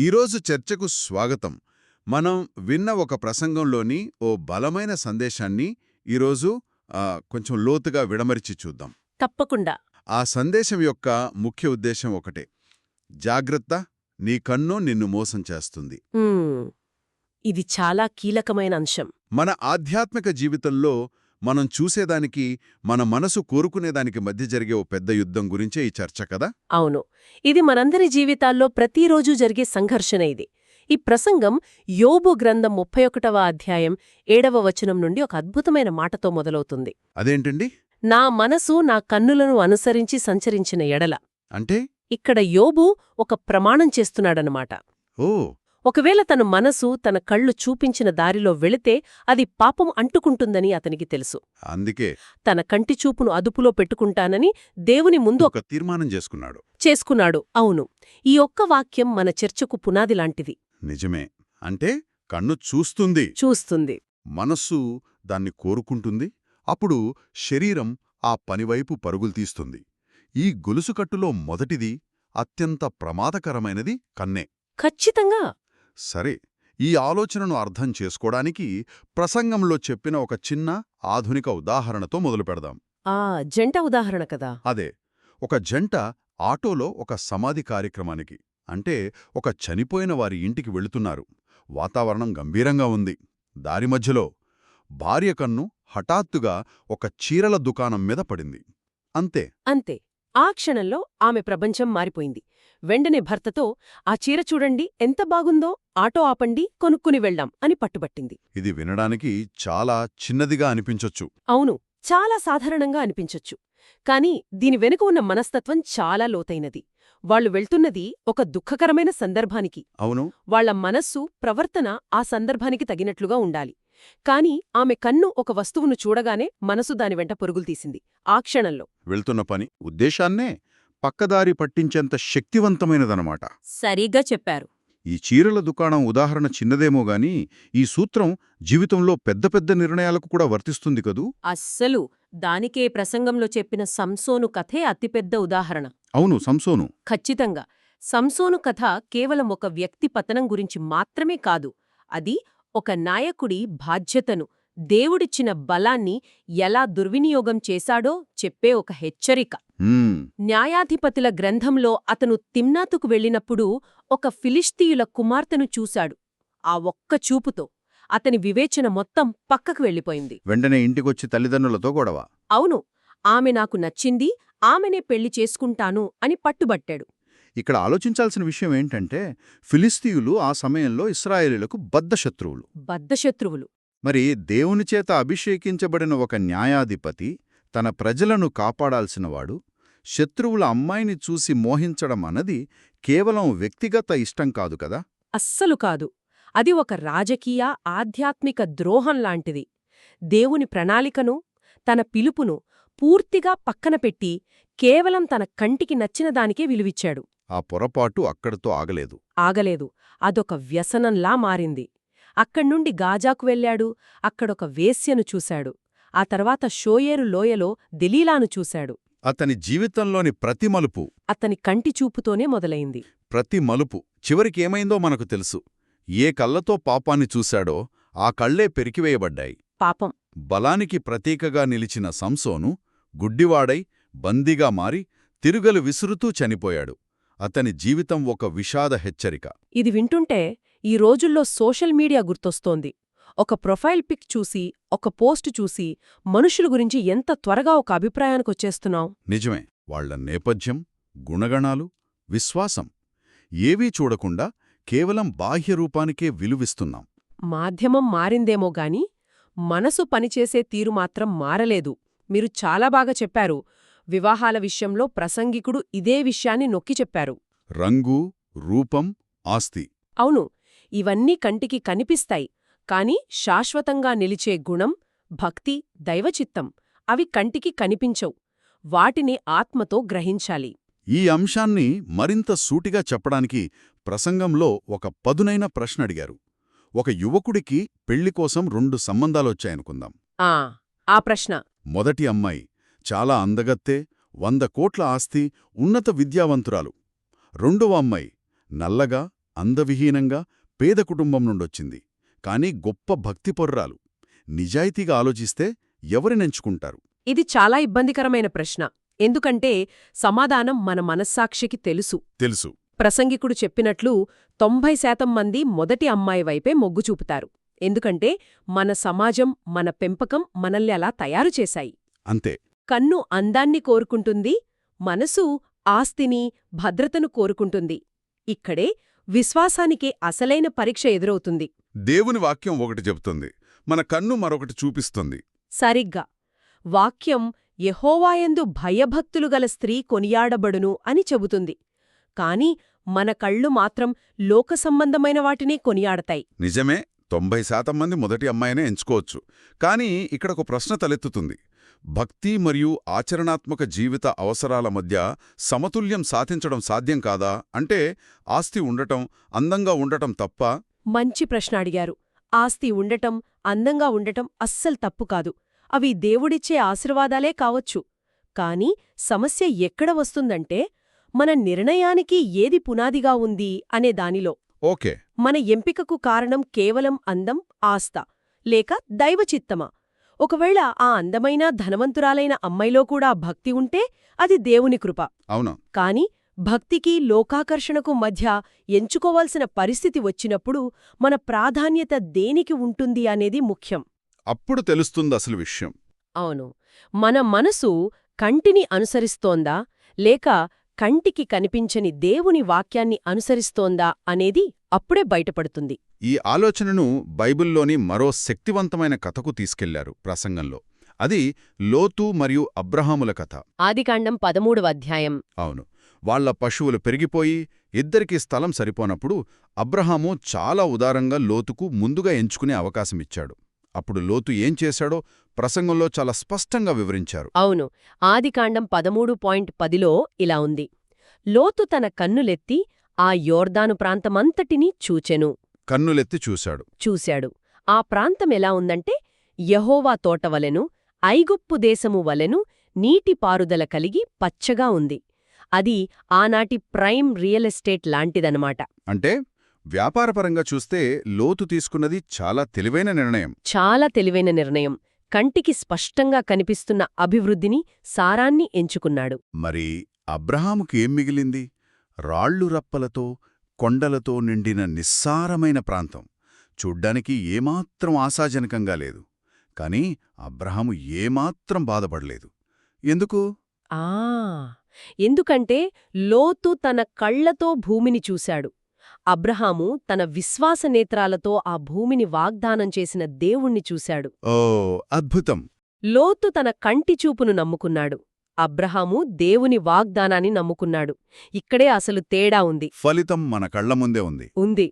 ఈరోజు చర్చకు స్వాగతం. మనం విన్న ఒక ప్రసంగంలోని ఓ బలమైన సందేశాన్ని ఈరోజు కొంచెం లోతుగా విడమరిచి చూద్దాం. తప్పకుండా. ఆ సందేశం యొక్క ముఖ్య ఉద్దేశం ఒకటే. జాగ్రత్త నీ కన్ను నిన్ను మోసం చేస్తుంది. ఇది చాలా కీలకమైన అంశం. మన ఆధ్యాత్మిక జీవితంలో మనం చూసేదానికి మన మనసు కోరుకునేదానికి మధ్య జరిగే ఓ పెద్ద యుద్ధం గురించే ఈ చర్చ కదా? అవును. ఇది మనందరి జీవితాల్లో ప్రతిరోజూ జరిగే సంఘర్షణ ఇది. ఈ ప్రసంగం యోబు గ్రంథం ముప్పై ఒకటవ అధ్యాయం ఏడవ వచనం నుండి ఒక అద్భుతమైన మాటతో మొదలవుతుంది. అదేంటండి? నా మనసు నా కన్నులను అనుసరించి సంచరించిన ఎడల. అంటే? ఇక్కడ యోబు ఒక ప్రమాణం చేస్తున్నాడనమాట ఓ! ఒకవేళ తన మనసు తన కళ్ళు చూపించిన దారిలో వెళితే అది పాపం అంటుకుంటుందని అతనికి తెలుసు. అందుకే తన కంటి చూపును అదుపులో పెట్టుకుంటానని దేవుని ముందు ఒక ఒక తీర్మానం చేసుకున్నాడు. చేసుకున్నాడు. అవును. ఈ ఒక్క వాక్యం మన చర్చకు పునాది లాంటిది. నిజమే. అంటే కన్ను చూస్తుంది. చూస్తుంది. మనస్సు దాన్ని కోరుకుంటుంది. అప్పుడు శరీరం ఆ పనివైపు పరుగులు తీస్తుంది. ఈ గొలుసుకట్టులో మొదటిది అత్యంత ప్రమాదకరమైనది కన్నే. ఖచ్చితంగా. సరే ఈ ఆలోచనను అర్థం చేసుకోవడానికి ప్రసంగంలో చెప్పిన ఒక చిన్న ఆధునిక ఉదాహరణతో మొదలుపెడదాం ఆ జంట ఉదాహరణ కదా. అదే ఒక జంట ఆటోలో ఒక సమాధి కార్యక్రమానికి అంటే ఒక చనిపోయిన వారి ఇంటికి వెళుతున్నారు. వాతావరణం గంభీరంగా ఉంది. దారి మధ్యలో భార్య కన్ను హఠాత్తుగా ఒక చీరల దుకాణం మీద పడింది. అంతే. అంతే. ఆ క్షణంలో ఆమె ప్రపంచం మారిపోయింది. వెంటనే భర్తతో ఆ చీర చూడండి ఎంత బాగుందో ఆటో ఆపండి కొనుక్కుని వెళ్దాం అని పట్టుబట్టింది. ఇది వినడానికి చాలా చిన్నదిగా అనిపించొచ్చు. అవును చాలా సాధారణంగా అనిపించొచ్చు. కాని దీని వెనుక ఉన్న మనస్తత్వం చాలా లోతైనది. వాళ్ళు వెళ్తున్నది ఒక దుఃఖకరమైన సందర్భానికి. అవును. వాళ్ళ మనస్సు ప్రవర్తన ఆ సందర్భానికి తగినట్లుగా ఉండాలి. కాని ఆమె కన్ను ఒక వస్తువును చూడగానే మనసు దాని వెంట పరుగులు తీసింది. ఆ క్షణంలో. వెళ్తున్న పని ఉద్దేశాన్నే పక్కదారి పట్టించేంత శక్తివంతమైనదనమాట. సరిగ్గా చెప్పారు. ఈ చీరల దుకాణం ఉదాహరణ చిన్నదేమో గాని ఈ సూత్రం జీవితంలో పెద్ద పెద్ద నిర్ణయాలకు కూడా వర్తిస్తుంది కదూ? అస్సలు. దానికే ప్రసంగంలో చెప్పిన సంసోను కథే అతిపెద్ద ఉదాహరణ. అవును సంసోను. ఖచ్చితంగా. సంసోను కథ కేవలం ఒక వ్యక్తి పతనం గురించి మాత్రమే కాదు. అది ఒక నాయకుడి బాధ్యతను దేవుడిచ్చిన బలాన్ని ఎలా దుర్వినియోగం చేశాడో చెప్పే ఒక హెచ్చరిక. న్యాయాధిపతుల గ్రంథంలో అతను తిమ్నాతుకు వెళ్ళినప్పుడు ఒక ఫిలిస్తీయుల కుమార్తెను చూశాడు. ఆ ఒక్క చూపుతో అతని వివేచన మొత్తం పక్కకు వెళ్ళిపోయింది. వెంటనే ఇంటికొచ్చి తల్లిదండ్రులతో గొడవ. అవును ఆమె నాకు నచ్చింది ఆమెనే పెళ్ళి చేసుకుంటాను అని పట్టుబట్టాడు. ఇక్కడ ఆలోచించాల్సిన విషయం ఏంటంటే ఫిలిస్తీయులు ఆ సమయంలో ఇస్రాయేలీలకు బద్ధశత్రువులు బద్ధశత్రువులు మరి దేవుని చేత అభిషేకించబడిన ఒక న్యాయాధిపతి తన ప్రజలను కాపాడాల్సినవాడు శత్రువుల అమ్మాయిని చూసి మోహించడం అన్నది కేవలం వ్యక్తిగత ఇష్టం కాదు కదా? అస్సలు కాదు. అది ఒక రాజకీయ ఆధ్యాత్మిక ద్రోహం లాంటిది. దేవుని ప్రణాళికను తన పిలుపును పూర్తిగా పక్కన పెట్టి కేవలం తన కంటికి నచ్చిన దానికే విలువిచ్చాడు. ఆ పొరపాటు అక్కడితో ఆగలేదు. ఆగలేదు. అదొక వ్యసనంలా మారింది. అక్కడ్నుండి గాజాకు వెళ్ళాడు. అక్కడొక వేశ్యను చూశాడు. ఆ తర్వాత షోయేరు లోయలో దెలీలాను చూశాడు. అతని జీవితంలోని ప్రతి మలుపు అతని కంటి చూపుతోనే మొదలైంది. ప్రతి మలుపు చివరికేమైందో మనకు తెలుసు. ఏ కళ్ళతో పాపాన్ని చూశాడో ఆ కళ్ళే పెరికివేయబడ్డాయి. పాపం. బలానికి ప్రతీకగా నిలిచిన సంసోను గుడ్డివాడై బందీగా మారి తిరుగలు విసురుతూ చనిపోయాడు. అతని జీవితం ఒక విషాద హెచ్చరిక. ఇది వింటుంటే ఈ రోజుల్లో సోషల్ మీడియా గుర్తొస్తోంది. ఒక ప్రొఫైల్ పిక్ చూసి ఒక పోస్ట్ చూసి మనుషుల గురించి ఎంత త్వరగా ఒక అభిప్రాయానికొచ్చేస్తున్నాం నిజమే వాళ్ళ నేపథ్యం గుణగణాలు విశ్వాసం ఏవీ చూడకుండా కేవలం బాహ్య రూపానికే విలువిస్తున్నాం. మాధ్యమం మారిందేమో గాని మనసు పనిచేసే తీరు మాత్రం మారలేదు. మీరు చాలా బాగా చెప్పారు. వివాహాల విషయంలో ప్రసంగికుడు ఇదే విషయాన్ని నొక్కి చెప్పారు. రంగు రూపం ఆస్తి. అవును ఇవన్నీ కంటికి కనిపిస్తాయి కాని శాశ్వతంగా నిలిచే గుణం భక్తి దైవచిత్తం అవి కంటికి కనిపించవు. వాటిని ఆత్మతో గ్రహించాలి. ఈ అంశాన్ని మరింత సూటిగా చెప్పడానికి ప్రసంగంలో ఒక పదునైన ప్రశ్న అడిగారు. ఒక యువకుడికి పెళ్ళికోసం రెండు సంబంధాలొచ్చాయనుకుందాం ఆ ఆ ప్రశ్న. మొదటి అమ్మాయి చాలా అందగత్తే వంద కోట్ల ఆస్తి ఉన్నత విద్యావంతురాలు. రెండవ అమ్మాయి నల్లగా అందవిహీనంగా పేద కుటుంబం నుండొచ్చింది. కానీ గొప్ప భక్తిపొర్రాలు. నిజాయితీగా ఆలోచిస్తే ఎవరినెంచుకుంటారు ఇది చాలా ఇబ్బందికరమైన ప్రశ్న. ఎందుకంటే సమాధానం మన మనస్సాక్షికి తెలుసు. తెలుసు. ప్రసంగికుడు చెప్పినట్లు తొంభై శాతం మంది మొదటి అమ్మాయి వైపే మొగ్గు చూపుతారు. ఎందుకంటే మన సమాజం మన పెంపకం మనల్ని అలా తయారు చేశాయి. అంతే. కన్ను అందాన్ని కోరుకుంటుంది మనసు ఆస్తిని భద్రతను కోరుకుంటుంది. ఇక్కడే విశ్వాసానికి అసలైన పరీక్ష ఎదురవుతుంది. దేవుని వాక్యం ఒకటి చెబుతుంది మన కన్ను మరొకటి చూపిస్తుంది. సరిగ్గా. వాక్యం యెహోవాయందు భయభక్తులు గల స్త్రీ కొనియాడబడును అని చెబుతుంది. కాని మన కళ్ళు మాత్రం లోక సంబంధమైన వాటినే కొనియాడతాయి. నిజమే తొంభై శాతం మంది మొదటి అమ్మాయినే ఎంచుకోవచ్చు. కానీ ఇక్కడ ఒక ప్రశ్న తలెత్తుతుంది. భక్తి మరియు ఆచరణాత్మక జీవిత అవసరాల మధ్య సమతుల్యం సాధించడం సాధ్యం కాదా? అంటే ఆస్తి ఉండటం అందంగా ఉండటం తప్ప? మంచి ప్రశ్న అడిగారు. ఆస్తి ఉండటం అందంగా ఉండటం అస్సలు తప్పు కాదు. అవి దేవుడిచ్చే ఆశీర్వాదాలే కావచ్చు. కాని సమస్య ఎక్కడ వస్తుందంటే మన నిర్ణయానికి ఏది పునాదిగా ఉంది అనే దానిలో. ఓకే. మన ఎంపికకు కారణం కేవలం అందం ఆస్త లేక దైవచిత్తమా? ఒకవేళ ఆ అందమైన ధనవంతురాలైన అమ్మాయిలో కూడా భక్తి ఉంటే అది దేవుని కృప. అవునా. కాని భక్తికి లోకాకర్షణకు మధ్య ఎంచుకోవాల్సిన పరిస్థితి వచ్చినప్పుడు మన ప్రాధాన్యత దేనికి ఉంటుంది అనేది ముఖ్యం. అప్పుడు తెలుస్తుంది అసలు విషయం. అవును. మన మనసు కంటిని అనుసరిస్తోందా లేక కంటికి కనిపించని దేవుని వాక్యాన్ని అనుసరిస్తోందా అనేది అప్పుడే బయటపడుతుంది. ఈ ఆలోచనను బైబిల్లోని మరో శక్తివంతమైన కథకు తీసుకెళ్ళారు ప్రసంగంలో. అది లోతు మరియు అబ్రహాముల కథ. ఆదికాండం పదమూడవ అధ్యాయం. అవును. వాళ్ళ పశువులు పెరిగిపోయి ఇద్దరికీ స్థలం సరిపోనప్పుడు అబ్రహాము చాలా ఉదారంగా లోతుకు ముందుగా ఎంచుకునే అవకాశమిచ్చాడు. అప్పుడు లోతు ఏం చేశాడో ప్రసంగంలో చాలా స్పష్టంగా వివరించారు. అవును. ఆదికాండం పదమూడు పాయింట్ పదిలో ఇలా ఉంది. లోతు తన కన్నులెత్తి ఆ యోర్దాను ప్రాంతమంతటినీ చూచెను. కన్నులెత్తి చూశాడు. చూశాడు. ఆ ప్రాంతం ఎలా ఉందంటే యహోవా తోటవలెను ఐగుప్పు దేశము వలెను నీటిపారుదల కలిగి పచ్చగా ఉంది. అది ఆనాటి ప్రైమ్ రియల్ ఎస్టేట్ లాంటిదనమాట అంటే వ్యాపారపరంగా చూస్తే లోతు తీసుకున్నది చాలా తెలివైన నిర్ణయం. చాలా తెలివైన నిర్ణయం. కంటికి స్పష్టంగా కనిపిస్తున్న అభివృద్ధిని సారాన్ని ఎంచుకున్నాడు. మరి అబ్రహాముకి ఏం మిగిలింది? రాళ్ళు రప్పలతో కొండలతో నిండిన నిస్సారమైన ప్రాంతం. చూడ్డానికి ఏమాత్రం ఆశాజనకంగా లేదు. కాని అబ్రహాము ఏమాత్రం బాధపడలేదు. ఎందుకు? ఆ! ఎందుకంటే లోతు తన కళ్ళతో భూమిని చూశాడు. అబ్రహాము తన విశ్వాసనేత్రాలతో ఆ భూమిని వాగ్దానం చేసిన దేవుణ్ణి చూశాడు. ఓ అద్భుతం! లోతు తన కంటి చూపును నమ్ముకున్నాడు. అబ్రహాము దేవుని వాగ్దానాన్ని నమ్ముకున్నాడు. ఇక్కడే అసలు తేడా ఉంది. ఫలితం మన కళ్ళ ముందే ఉంది. ఉంది.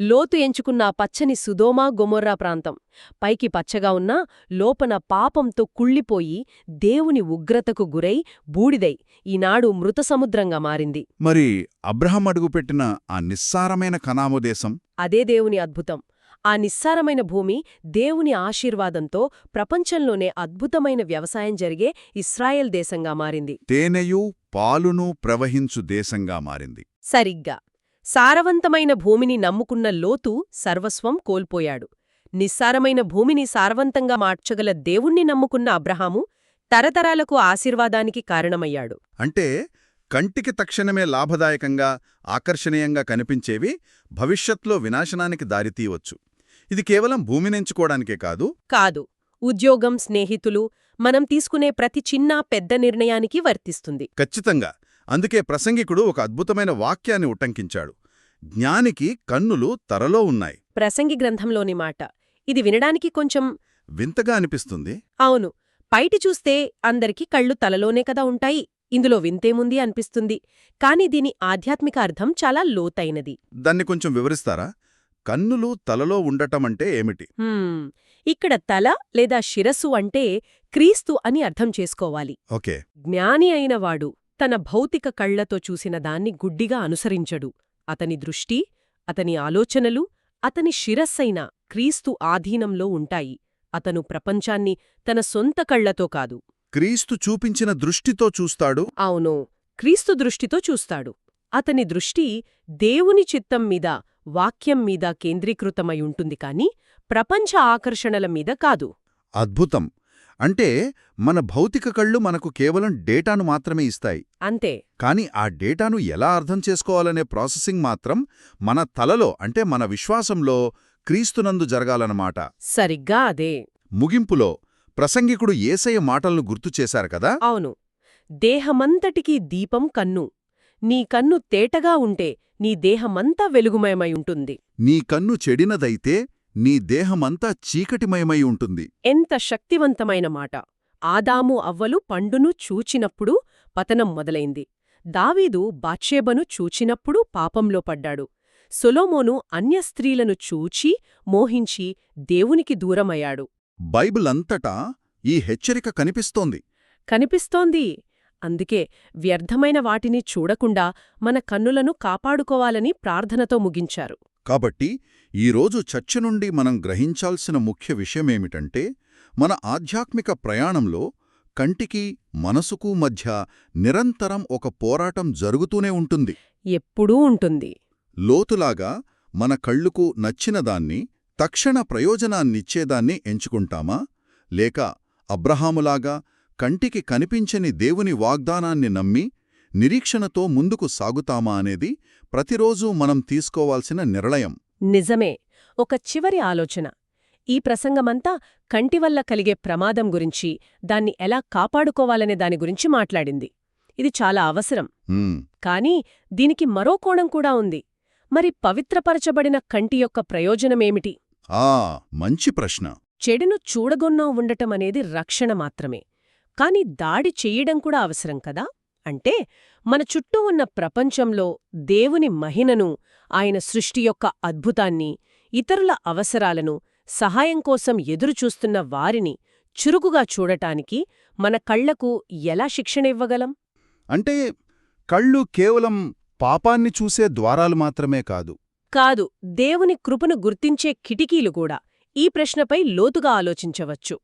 లోతు ఎంచుకున్న పచ్చని సుదోమా గొమొర్రా ప్రాంతం. పైకి పచ్చగా ఉన్నా లోపన పాపంతో కుళ్ళిపోయి దేవుని ఉగ్రతకు గురై బూడిదై ఈనాడు మృత సముద్రంగా మారింది. మరి అబ్రహం అడుగుపెట్టిన ఆ నిస్సారమైన కనాము దేశం? అదే దేవుని అద్భుతం. ఆ నిస్సారమైన భూమి దేవుని ఆశీర్వాదంతో ప్రపంచంలోనే అద్భుతమైన వ్యవసాయం జరిగే ఇస్రాయెల్ దేశంగా మారింది. తేనెయు పాలును ప్రవహించు దేశంగా మారింది. సరిగ్గా. సారవంతమైన భూమిని నమ్ముకున్న లోతు సర్వస్వం కోల్పోయాడు. నిస్సారమైన భూమిని సారవంతంగా మార్చగల దేవుణ్ణి నమ్ముకున్న అబ్రహాము తరతరాలకు ఆశీర్వాదానికి కారణమయ్యాడు. అంటే కంటికి తక్షణమే లాభదాయకంగా ఆకర్షణీయంగా కనిపించేవి భవిష్యత్లో వినాశనానికి దారితీయవచ్చు. ఇది కేవలం భూమినెంచుకోవడానికే కాదు. కాదు. ఉద్యోగం స్నేహితులు మనం తీసుకునే ప్రతి చిన్న పెద్ద నిర్ణయానికి వర్తిస్తుంది. ఖచ్చితంగా. అందుకే ప్రసంగికుడు ఒక అద్భుతమైన వాక్యాన్ని ఉటంకించాడు. జ్ఞానికి కన్నులు తరలో ఉన్నాయి. ప్రసంగి గ్రంథంలోని మాట. ఇది వినడానికి కొంచెం వింతగా అనిపిస్తుంది. అవును. పైటి చూస్తే అందరికీ కళ్ళు తలలోనే కదా ఉంటాయి. ఇందులో వింతేముంది అనిపిస్తుంది. కాని దీని ఆధ్యాత్మిక అర్థం చాలా లోతైనది. దాన్ని కొంచెం వివరిస్తారా? కన్నులు తలలో ఉండటమంటే ఏమిటి? ఇక్కడ తల లేదా శిరస్సు అంటే క్రీస్తు అని అర్థం చేసుకోవాలి. ఓకే. జ్ఞాని అయినవాడు తన భౌతిక కళ్ళతో చూసిన దాన్ని గుడ్డిగా అనుసరించడు. అతని దృష్టి అతని ఆలోచనలు అతని శిరస్సైన క్రీస్తు ఆధీనంలో ఉంటాయి. అతను ప్రపంచాన్ని తన సొంత కళ్ళతో కాదు. క్రీస్తు చూపించిన దృష్టితో చూస్తాడు? అవును. క్రీస్తు దృష్టితో చూస్తాడు. అతని దృష్టి దేవుని చిత్తం మీద వాక్యం మీద కేంద్రీకృతమై ఉంటుంది కాని ప్రపంచ ఆకర్షణల మీద కాదు. అద్భుతం. అంటే మన భౌతిక కళ్ళు మనకు కేవలం డేటాను మాత్రమే ఇస్తాయి. అంతే. కానీ ఆ డేటాను ఎలా అర్థం చేసుకోవాలనే ప్రాసెసింగ్ మాత్రం మన తలలో అంటే మన విశ్వాసంలో క్రీస్తునందు జరగాలన్నమాట. సరిగ్గా అదే. ముగింపులో ప్రసంగికుడు ఏసయ్య మాటలను గుర్తు చేశారు కదా? అవును. దేహమంతటికీ దీపం కన్ను. నీ కన్ను తేటగా ఉంటే నీ దేహమంతా వెలుగుమయమై ఉంటుంది. నీ కన్ను చెడినదైతే నీ దేహమంతా చీకటిమయమై ఉంటుంది. ఎంత శక్తివంతమైన మాట! ఆదాము అవ్వలు పండును చూచినప్పుడు పతనం మొదలైంది. దావీదు బాత్షేబను చూచినప్పుడు పాపంలో పడ్డాడు. సొలోమోను అన్య స్త్రీలను చూచి మోహించి దేవునికి దూరమయ్యాడు. బైబిల్ అంతటా ఈ హెచ్చరిక కనిపిస్తోంది. కనిపిస్తోంది. అందుకే వ్యర్థమైన వాటిని చూడకుండా మన కన్నులను కాపాడుకోవాలని ప్రార్థనతో ముగించారు. కాబట్టి ఈరోజు చర్చ నుండి మనం గ్రహించాల్సిన ముఖ్య విషయమేమిటంటే మన ఆధ్యాత్మిక ప్రయాణంలో కంటికి మనసుకు మధ్య నిరంతరం ఒక పోరాటం జరుగుతూనే ఉంటుంది. ఎప్పుడూ ఉంటుంది. లోతులాగా మన కళ్ళుకు నచ్చినదాన్ని తక్షణ ప్రయోజనాన్నిచ్చేదాన్ని ఎంచుకుంటామా? లేక అబ్రహాములాగా కంటికి కనిపించని దేవుని వాగ్దానాన్ని నమ్మి నిరీక్షణతో ముందుకు సాగుతామా అనేది ప్రతిరోజూ మనం తీసుకోవాల్సిన నిర్ణయం. నిజమే. ఒక చివరి ఆలోచన. ఈ ప్రసంగమంతా కంటి వల్ల కలిగే ప్రమాదం గురించి దాన్ని ఎలా కాపాడుకోవాలనే దాని గురించి మాట్లాడింది. ఇది చాలా అవసరం. కానీ దీనికి మరో కోణం కూడా ఉంది. మరి పవిత్రపరచబడిన కంటి యొక్క ప్రయోజనమేమిటి? ఆ! మంచి ప్రశ్న. చెడును చూడగొన్నా ఉండటం అనేది రక్షణ మాత్రమే. కాని దాడి చెయ్యడం కూడా అవసరం కదా? అంటే మన చుట్టూ ఉన్న ప్రపంచంలో దేవుని మహినను ఆయన సృష్టి యొక్క అద్భుతాన్ని ఇతరుల అవసరాలను సహాయం కోసం ఎదురుచూస్తున్న వారిని చురుకుగా చూడటానికి మన కళ్ళకు ఎలా శిక్షణ ఇవ్వగలం? అంటే కళ్ళు కేవలం పాపాన్ని చూసే ద్వారాలు మాత్రమే కాదు. కాదు దేవుని కృపను గుర్తించే కిటికీలు కూడా ఈ ప్రశ్నపై లోతుగా ఆలోచించవచ్చు.